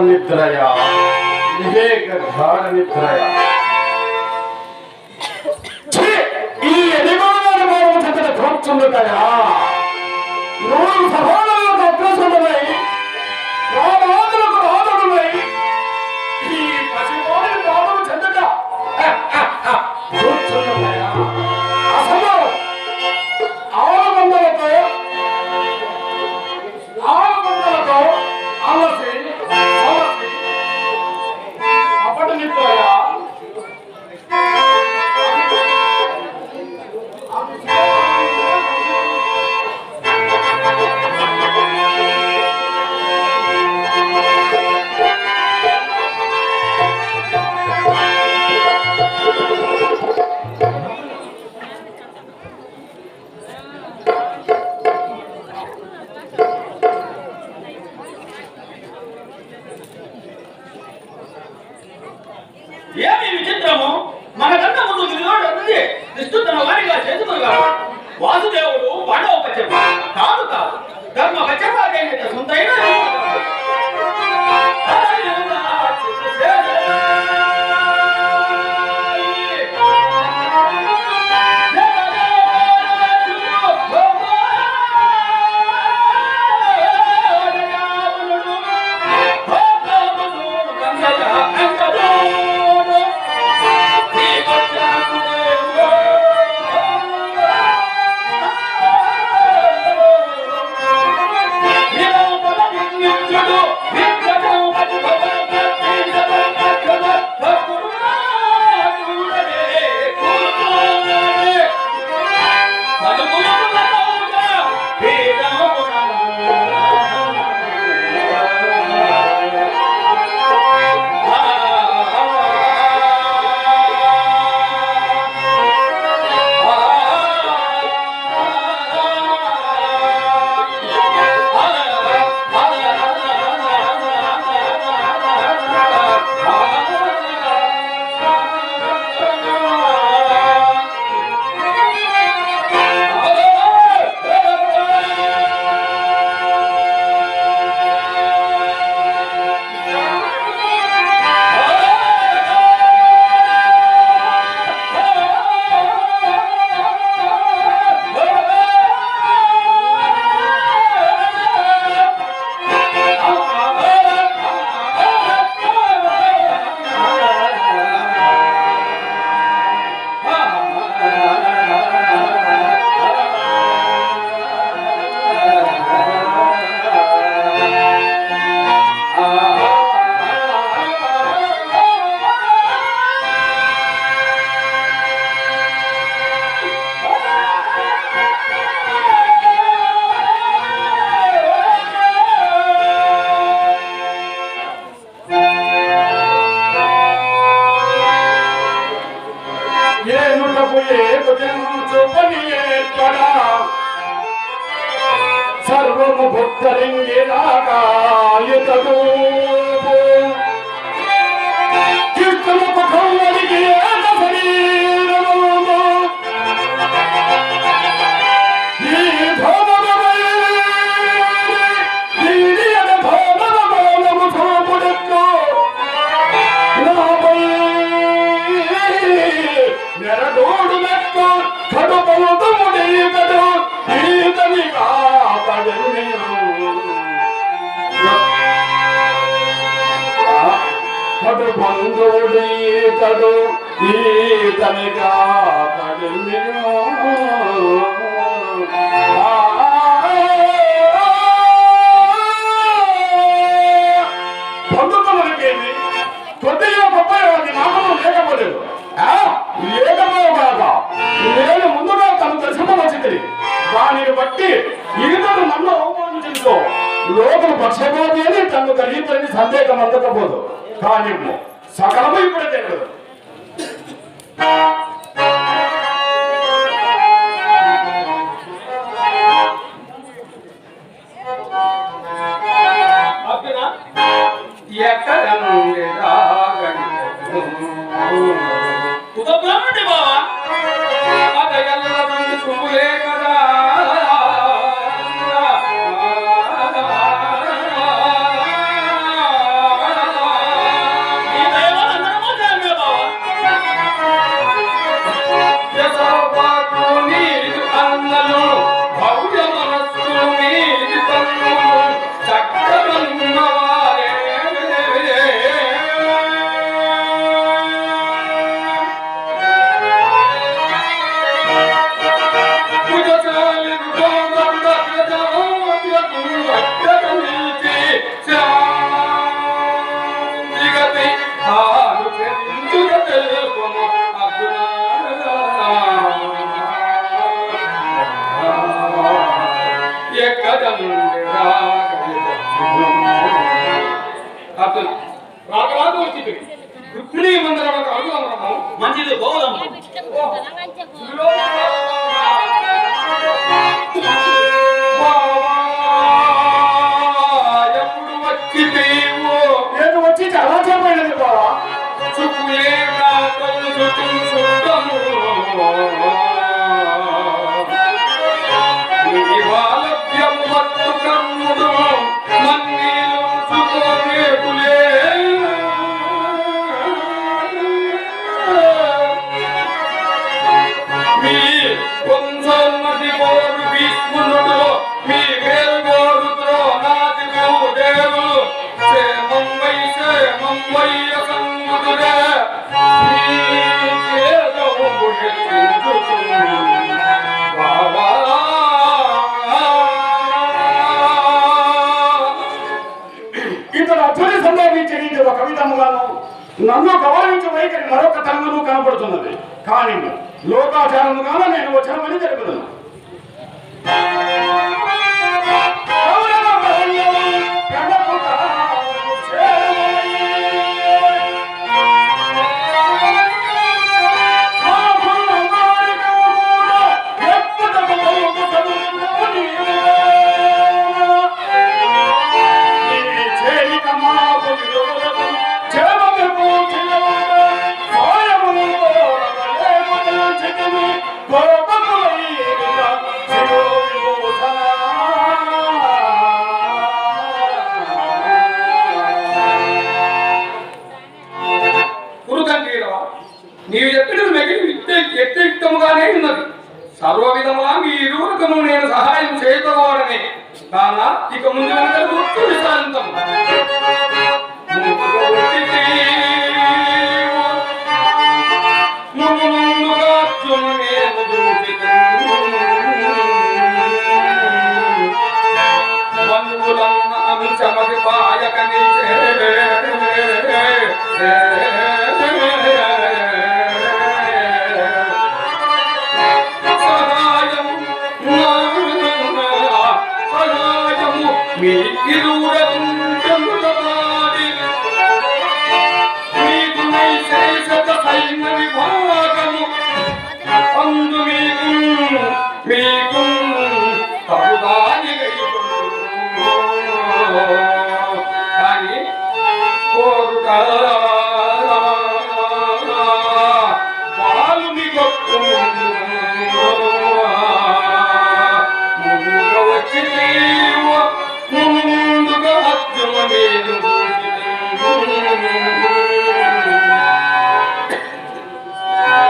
निद्रया विवेक घर निद्रया। తోడు ఈతడు ఈతనిగా కలిమిను పొందుతున్నకేమి కొద్దిగా గొప్ప నామం లేకపోలేదు. లేకపోయే ముందుగా తను తెలుసుకోవడం వచ్చింది. దానిని బట్టి ఈతను నన్ను అవమానించుకో లోపల పక్షపాతి అని తను కలిగిపోయిన సందేహం అందకపోదు. కానీ సకలము ఇప్పుడు తెలియదు ఎక్కడ లోకాచారముగానే నేను వచ్చాను అని తెలుపుతున్నాను ఇక ముందు వెనక శాంతం.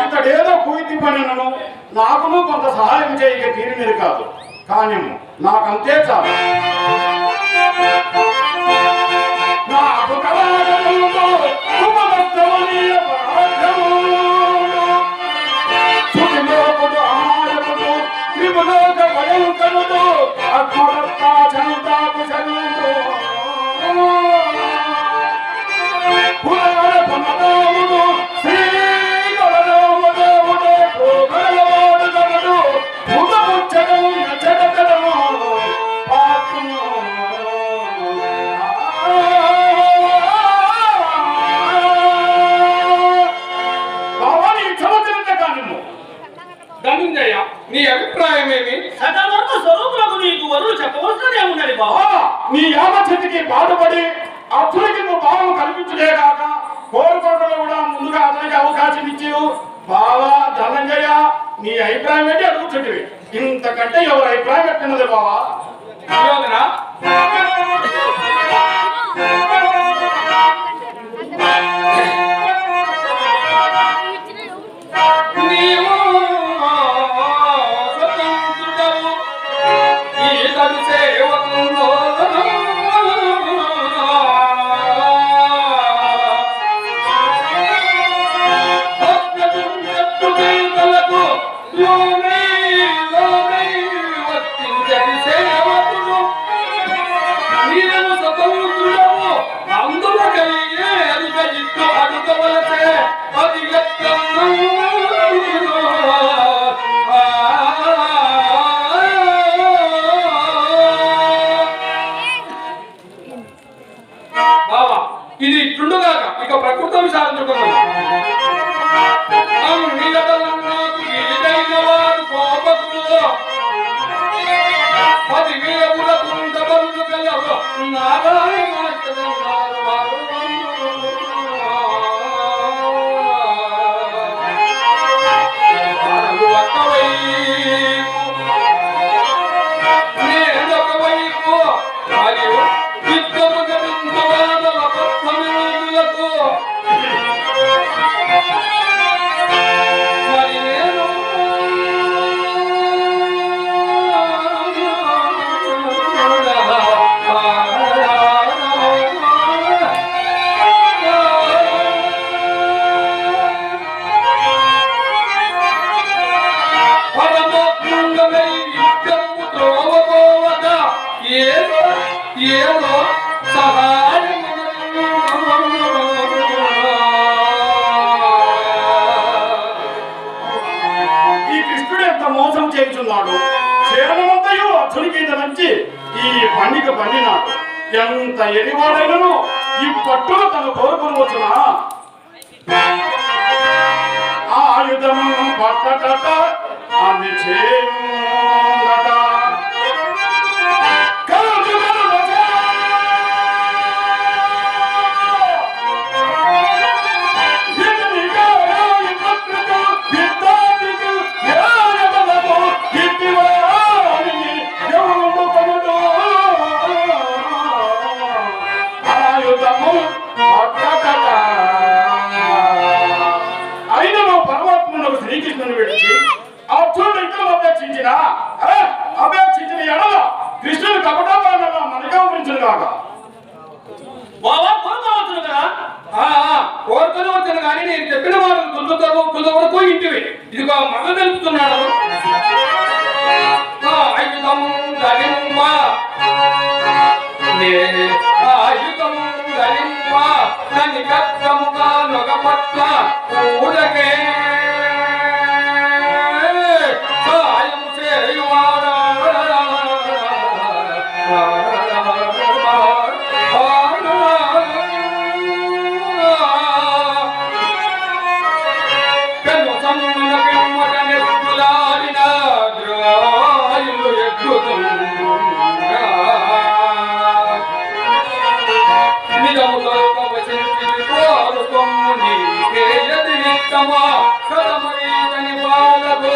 ఇతడేదో కూతి పనులను నాకును కొంత సహాయం చేయక తీరు కాదు. కానీ నాకంతే చాలు. సుఖలోకము ఆలములు త్రిపులోక పనికి పనిన ఎంత ఎడివాడైనను ఈ పట్టును తన కోరుకుని వచ్చిన? ఆయుధం పట్టట అని நீட்டிக் கொண்டு விடுச்சு సమో సుతముని బాలకు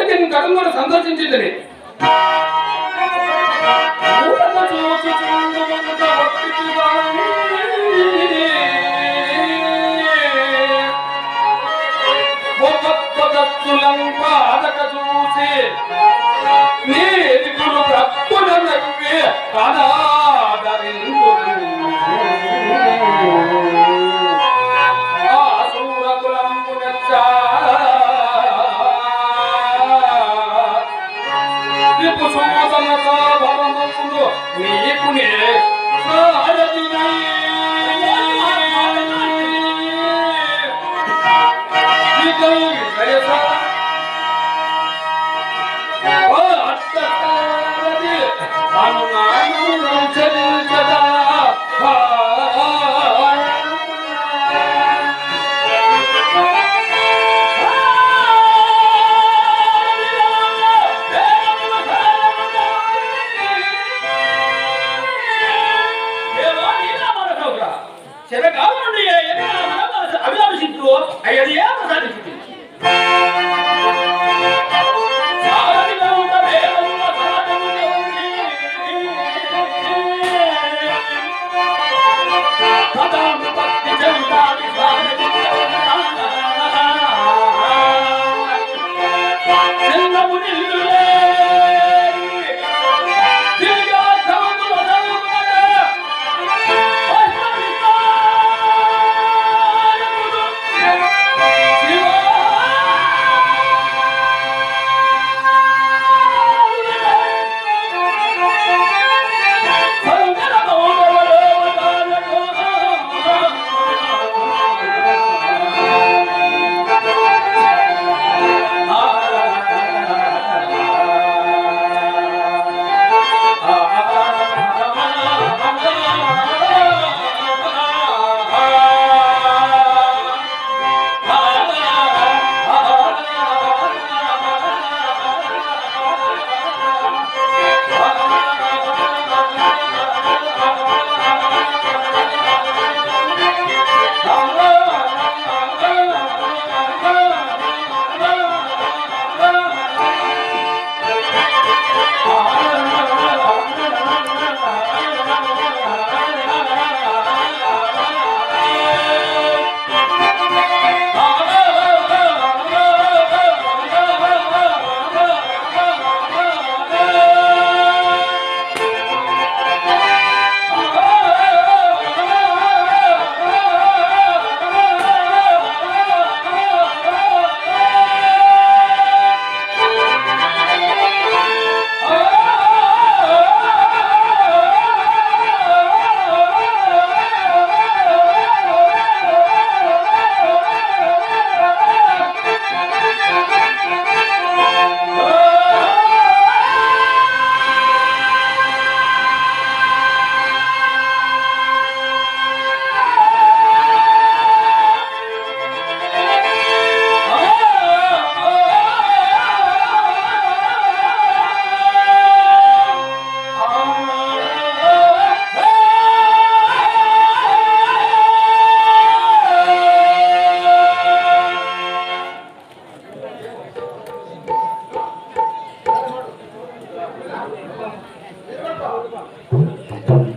నీకు నా ఎందుకుల భక్తికి నేను 때문에 사라지나 아, 아따, 따라지, 아무나, 아무나, 제발, 제발.